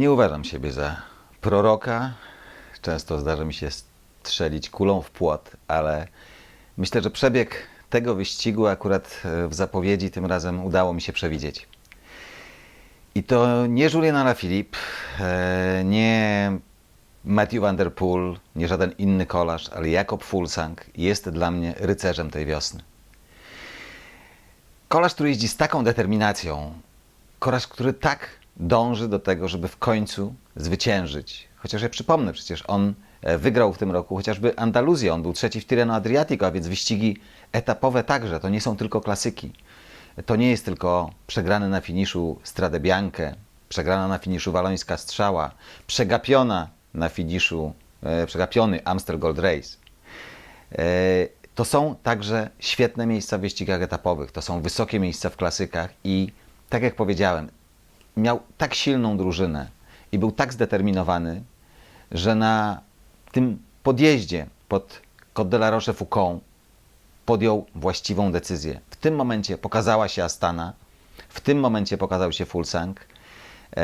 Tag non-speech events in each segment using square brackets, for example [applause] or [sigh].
Nie uważam siebie za proroka. Często zdarza mi się strzelić kulą w płot, ale myślę, że przebieg tego wyścigu akurat w zapowiedzi tym razem udało mi się przewidzieć. I to nie Julian Alaphilippe, e, nie Matthew Van Der Poel, nie żaden inny kolarz, ale Jakob Fulsang jest dla mnie rycerzem tej wiosny. Kolarz, który jeździ z taką determinacją, kolarz, który tak dąży do tego, żeby w końcu zwyciężyć. Chociaż ja przypomnę, przecież on e, wygrał w tym roku chociażby Andaluzję, on był trzeci w Tirreno Adriatico, a więc wyścigi etapowe także, to nie są tylko klasyki. To nie jest tylko przegrany na finiszu Strade Bianche, przegrana na finiszu Walońska Strzała, przegapiona na finiszu, e, przegapiony Amstel Gold Race. E, to są także świetne miejsca w wyścigach etapowych, to są wysokie miejsca w klasykach i tak jak powiedziałem, miał tak silną drużynę i był tak zdeterminowany, że na tym podjeździe pod Côte de la Roche-Foucault podjął właściwą decyzję. W tym momencie pokazała się Astana, w tym momencie pokazał się Fulsang e,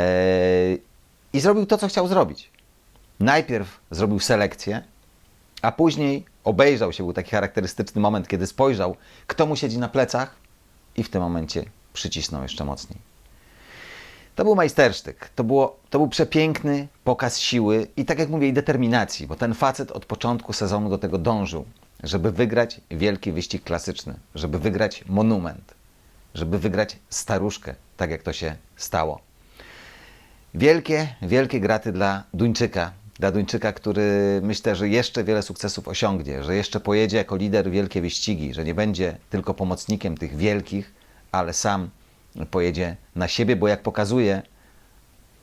i zrobił to, co chciał zrobić. Najpierw zrobił selekcję, a później obejrzał się, był taki charakterystyczny moment, kiedy spojrzał, kto mu siedzi na plecach i w tym momencie przycisnął jeszcze mocniej. To był majstersztyk, to, było, to był przepiękny pokaz siły i tak jak mówię, i determinacji, bo ten facet od początku sezonu do tego dążył, żeby wygrać wielki wyścig klasyczny, żeby wygrać monument, żeby wygrać staruszkę, tak jak to się stało. Wielkie, wielkie graty dla Duńczyka. Dla Duńczyka, który myślę, że jeszcze wiele sukcesów osiągnie, że jeszcze pojedzie jako lider wielkie wyścigi, że nie będzie tylko pomocnikiem tych wielkich, ale sam pojedzie na siebie, bo jak pokazuje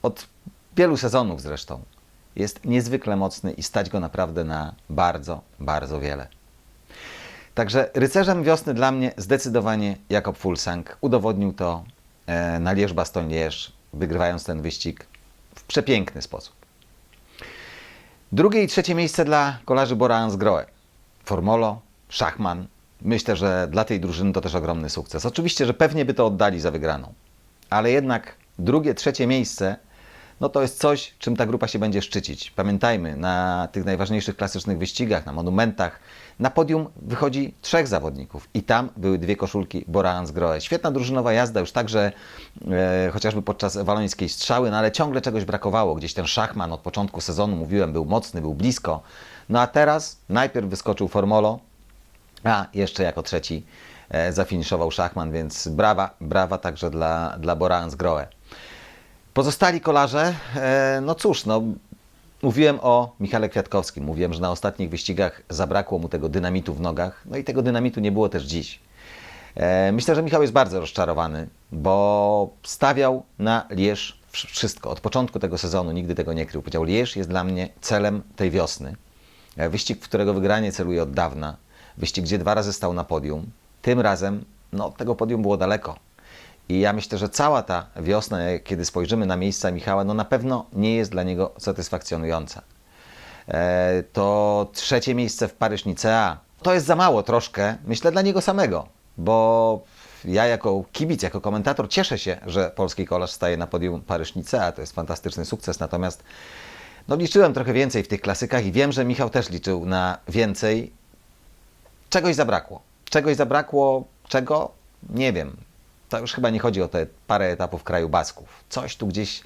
od wielu sezonów zresztą, jest niezwykle mocny i stać go naprawdę na bardzo, bardzo wiele. Także rycerzem wiosny dla mnie zdecydowanie Jakob Fulsang. Udowodnił to e, na Lierz-Bastogne-Lierz, wygrywając ten wyścig w przepiękny sposób. Drugie i trzecie miejsce dla kolarzy Bora Hansgrohe. Formolo, Szachman. Myślę, że dla tej drużyny to też ogromny sukces. Oczywiście, że pewnie by to oddali za wygraną. Ale jednak drugie, trzecie miejsce no to jest coś, czym ta grupa się będzie szczycić. Pamiętajmy, na tych najważniejszych klasycznych wyścigach, na monumentach, na podium wychodzi trzech zawodników i tam były dwie koszulki Bora Hansgrohe. Świetna drużynowa jazda, już także e, chociażby podczas walońskiej strzały, no ale ciągle czegoś brakowało. Gdzieś ten szachman od początku sezonu, mówiłem, był mocny, był blisko. No a teraz najpierw wyskoczył Formolo, a jeszcze jako trzeci e, zafiniszował szachman, więc brawa, brawa także dla, dla Bora Hansgrohe. Pozostali kolarze, e, no cóż, no, mówiłem o Michale Kwiatkowskim. Mówiłem, że na ostatnich wyścigach zabrakło mu tego dynamitu w nogach. No i tego dynamitu nie było też dziś. E, myślę, że Michał jest bardzo rozczarowany, bo stawiał na Lierz wszystko. Od początku tego sezonu nigdy tego nie krył. Powiedział, Lierz jest dla mnie celem tej wiosny. Wyścig, w którego wygranie celuje od dawna. Wyścig, gdzie dwa razy stał na podium. Tym razem, no, tego podium było daleko. I ja myślę, że cała ta wiosna, kiedy spojrzymy na miejsca Michała, no na pewno nie jest dla niego satysfakcjonująca. E, to trzecie miejsce w Paryż-Nicea to jest za mało troszkę, myślę, dla niego samego, bo ja jako kibic, jako komentator cieszę się, że polski kolarz staje na podium Paryż-Nicea. To jest fantastyczny sukces, natomiast no, liczyłem trochę więcej w tych klasykach i wiem, że Michał też liczył na więcej. Czegoś zabrakło. Czegoś zabrakło, czego? Nie wiem to już chyba nie chodzi o te parę etapów kraju Basków. Coś tu gdzieś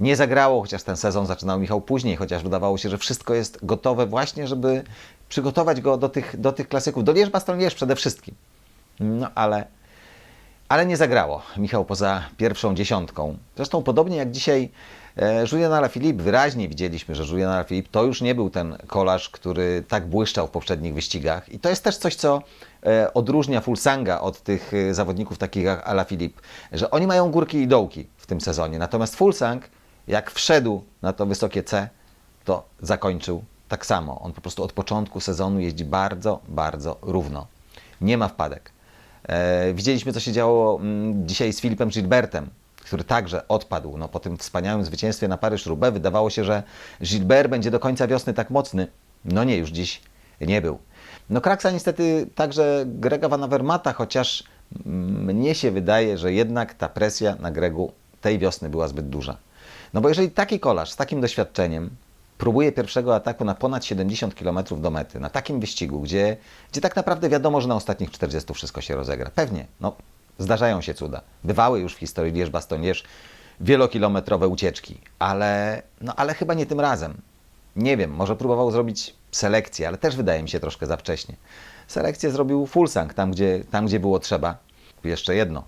nie zagrało, chociaż ten sezon zaczynał Michał później, chociaż wydawało się, że wszystko jest gotowe właśnie, żeby przygotować go do tych, do tych klasyków. Do Lierz-Baston-Lierz przede wszystkim. No ale, ale nie zagrało. Michał poza pierwszą dziesiątką. Zresztą podobnie jak dzisiaj Julian Alaphilippe, wyraźnie widzieliśmy, że Julian Alaphilippe to już nie był ten kolarz, który tak błyszczał w poprzednich wyścigach. I to jest też coś, co e, odróżnia Fulsanga od tych e, zawodników takich jak Alaphilippe, że oni mają górki i dołki w tym sezonie. Natomiast Fulsang, jak wszedł na to wysokie C, to zakończył tak samo. On po prostu od początku sezonu jeździ bardzo, bardzo równo. Nie ma wpadek. E, widzieliśmy, co się działo mm, dzisiaj z Filipem Gilbertem, który także odpadł no, po tym wspaniałym zwycięstwie na Paryż-Roubaix. Wydawało się, że Gilbert będzie do końca wiosny tak mocny. No nie, już dziś nie był. No Kraksa niestety także Grega Van Avermata, chociaż mnie się wydaje, że jednak ta presja na Gregu tej wiosny była zbyt duża. No bo jeżeli taki kolarz z takim doświadczeniem próbuje pierwszego ataku na ponad 70 km do mety, na takim wyścigu, gdzie, gdzie tak naprawdę wiadomo, że na ostatnich 40 wszystko się rozegra. Pewnie, no, zdarzają się cuda. Bywały już w historii Lierz-Bastoń-Lierz wielokilometrowe ucieczki, ale, no, ale chyba nie tym razem. Nie wiem, może próbował zrobić selekcję, ale też wydaje mi się troszkę za wcześnie. Selekcję zrobił Fulsang, tam gdzie, tam gdzie było trzeba. Jeszcze jedno.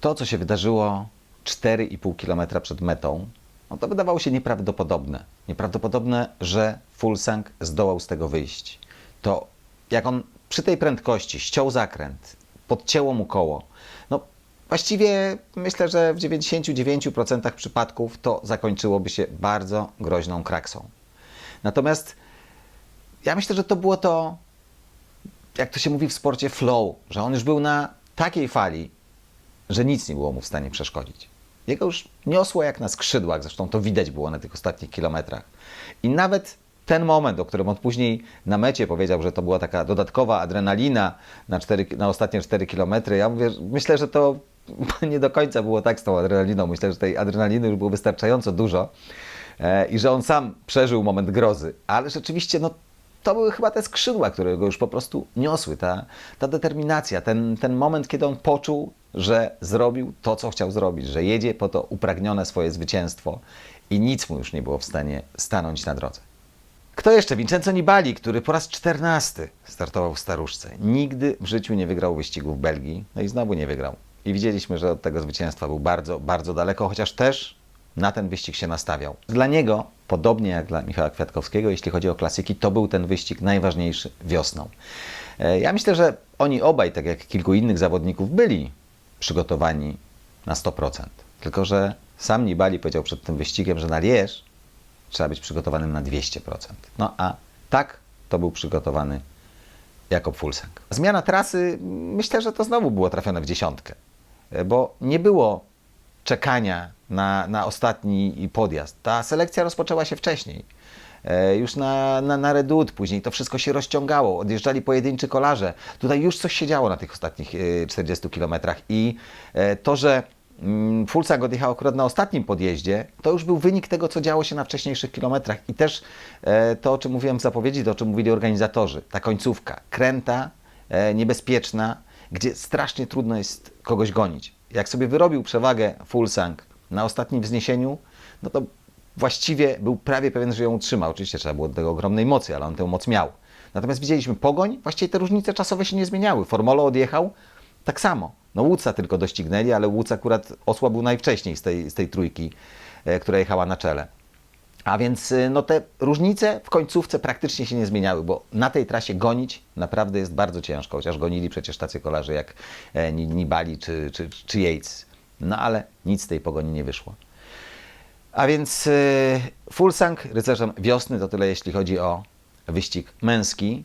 To, co się wydarzyło 4,5 km przed metą, no to wydawało się nieprawdopodobne. Nieprawdopodobne, że Fulsang zdołał z tego wyjść. To jak on przy tej prędkości ściął zakręt, podcięło mu koło, no właściwie myślę, że w 99% przypadków to zakończyłoby się bardzo groźną kraksą. Natomiast ja myślę, że to było to, jak to się mówi w sporcie, flow, że on już był na takiej fali, że nic nie było mu w stanie przeszkodzić. Jego już niosło jak na skrzydłach, zresztą to widać było na tych ostatnich kilometrach. I nawet ten moment, o którym on później na mecie powiedział, że to była taka dodatkowa adrenalina na, cztery, na ostatnie 4 kilometry, ja mówię, myślę, że to [laughs] nie do końca było tak z tą adrenaliną. Myślę, że tej adrenaliny już było wystarczająco dużo e, i że on sam przeżył moment grozy, ale rzeczywiście no, to były chyba te skrzydła, które go już po prostu niosły, ta, ta determinacja, ten, ten moment, kiedy on poczuł, że zrobił to, co chciał zrobić, że jedzie po to upragnione swoje zwycięstwo i nic mu już nie było w stanie stanąć na drodze. Kto jeszcze? Vincenzo Nibali, który po raz czternasty startował w staruszce. Nigdy w życiu nie wygrał wyścigu w Belgii, no i znowu nie wygrał. I widzieliśmy, że od tego zwycięstwa był bardzo, bardzo daleko, chociaż też na ten wyścig się nastawiał. Dla niego, podobnie jak dla Michała Kwiatkowskiego, jeśli chodzi o klasyki, to był ten wyścig najważniejszy wiosną. E, Ja myślę, że oni obaj, tak jak kilku innych zawodników, byli przygotowani na 100%. Tylko, że sam Nibali powiedział przed tym wyścigiem, że na Lierz trzeba być przygotowanym na 200%. No a tak to był przygotowany Jakob Fulsang. Zmiana trasy, myślę, że to znowu było trafione w dziesiątkę, bo nie było czekania na, na ostatni podjazd. Ta selekcja rozpoczęła się wcześniej. E, Już na, na, na Redut, później to wszystko się rozciągało, odjeżdżali pojedynczy kolarze. Tutaj już coś się działo na tych ostatnich e, 40 kilometrach i e, to, że mm, Fulsang odjechał akurat na ostatnim podjeździe, to już był wynik tego, co działo się na wcześniejszych kilometrach i też e, to, o czym mówiłem w zapowiedzi, to o czym mówili organizatorzy, ta końcówka, kręta, e, niebezpieczna, gdzie strasznie trudno jest kogoś gonić. Jak sobie wyrobił przewagę Fulsang na ostatnim wzniesieniu, no to właściwie był prawie pewien, że ją utrzyma. Oczywiście trzeba było do tego ogromnej mocy, ale on tę moc miał. Natomiast widzieliśmy pogoń, właściwie te różnice czasowe się nie zmieniały. Formolo odjechał tak samo. No Łuca tylko doścignęli, ale Łuc akurat osłabł najwcześniej z tej, z tej trójki, e, która jechała na czele. A więc y, no, te różnice w końcówce praktycznie się nie zmieniały, bo na tej trasie gonić naprawdę jest bardzo ciężko, chociaż gonili przecież tacy kolarze jak e, Ni- Nibali czy, czy, czy Yates. No ale nic z tej pogoni nie wyszło. A więc Fulsang, rycerzem wiosny, to tyle jeśli chodzi o wyścig męski.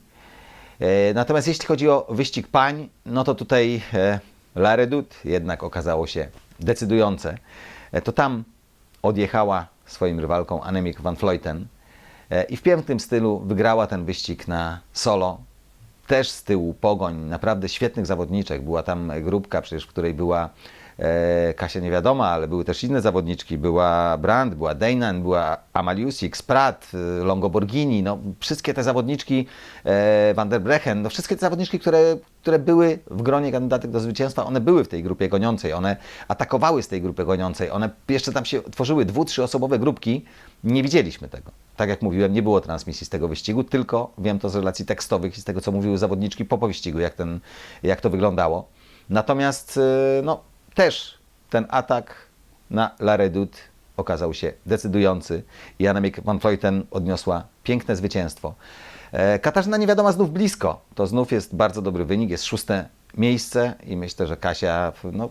E, Natomiast jeśli chodzi o wyścig pań, no to tutaj e, La Redoute jednak okazało się decydujące. E, To tam odjechała swoim rywalką Annemiek van Vleuten i w pięknym stylu wygrała ten wyścig na solo. Też z tyłu pogoń, naprawdę świetnych zawodniczek. Była tam grupka, przecież w której była Kasia nie wiadoma, ale były też inne zawodniczki. Była Brand, była Dejnan, była Amaliusik, Sprat, e, Longoborghini. No, wszystkie te zawodniczki, e, Van der Brechen, no, wszystkie te zawodniczki, które, które były w gronie kandydatek do zwycięstwa, one były w tej grupie goniącej. One atakowały z tej grupy goniącej. One jeszcze tam się tworzyły dwu, trzyosobowe grupki. Nie widzieliśmy tego. Tak jak mówiłem, nie było transmisji z tego wyścigu, tylko wiem to z relacji tekstowych i z tego, co mówiły zawodniczki po powyścigu, jak, ten, jak to wyglądało. Natomiast e, no, też ten atak na La Redoute okazał się decydujący Annemiek van Vleuten odniosła piękne zwycięstwo. E, Katarzyna nie wiadoma znów blisko. To znów jest bardzo dobry wynik, jest szóste miejsce i myślę, że Kasia no,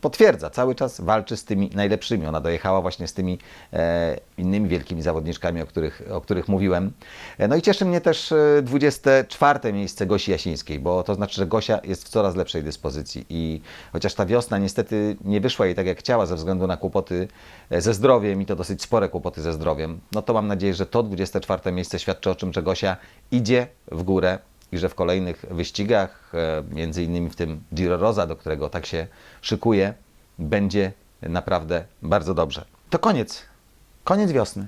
potwierdza, cały czas walczy z tymi najlepszymi. Ona dojechała właśnie z tymi e, innymi wielkimi zawodniczkami, o których, o których mówiłem. E, no i cieszy mnie też e, 24 miejsce Gosi Jasińskiej, bo to znaczy, że Gosia jest w coraz lepszej dyspozycji i chociaż ta wiosna niestety nie wyszła jej tak jak chciała ze względu na kłopoty e, ze zdrowiem i to dosyć spore kłopoty ze zdrowiem, no to mam nadzieję, że to 24 miejsce świadczy o czym, że Gosia idzie w górę i że w kolejnych wyścigach, e, między innymi w tym Giro Rosa, do którego tak się szykuje, będzie naprawdę bardzo dobrze. To koniec koniec wiosny.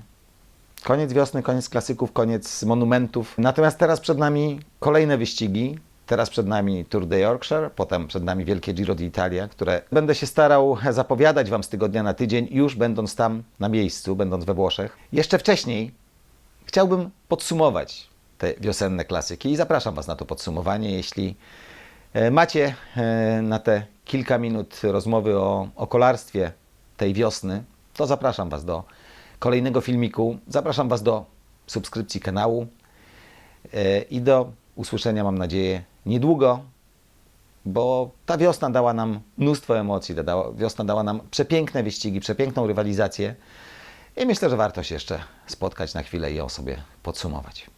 Koniec wiosny, koniec klasyków, koniec monumentów. Natomiast teraz przed nami kolejne wyścigi. Teraz przed nami Tour de Yorkshire, potem przed nami Wielkie Giro d'Italia, które będę się starał zapowiadać Wam z tygodnia na tydzień, już będąc tam na miejscu, będąc we Włoszech. Jeszcze wcześniej chciałbym podsumować te wiosenne klasyki i zapraszam Was na to podsumowanie. Jeśli e, macie e, na te kilka minut rozmowy o, o kolarstwie tej wiosny, to zapraszam Was do kolejnego filmiku. Zapraszam Was do subskrypcji kanału e, i do usłyszenia, mam nadzieję, niedługo, bo ta wiosna dała nam mnóstwo emocji, dała, wiosna dała nam przepiękne wyścigi, przepiękną rywalizację i myślę, że warto się jeszcze spotkać na chwilę i ją sobie podsumować.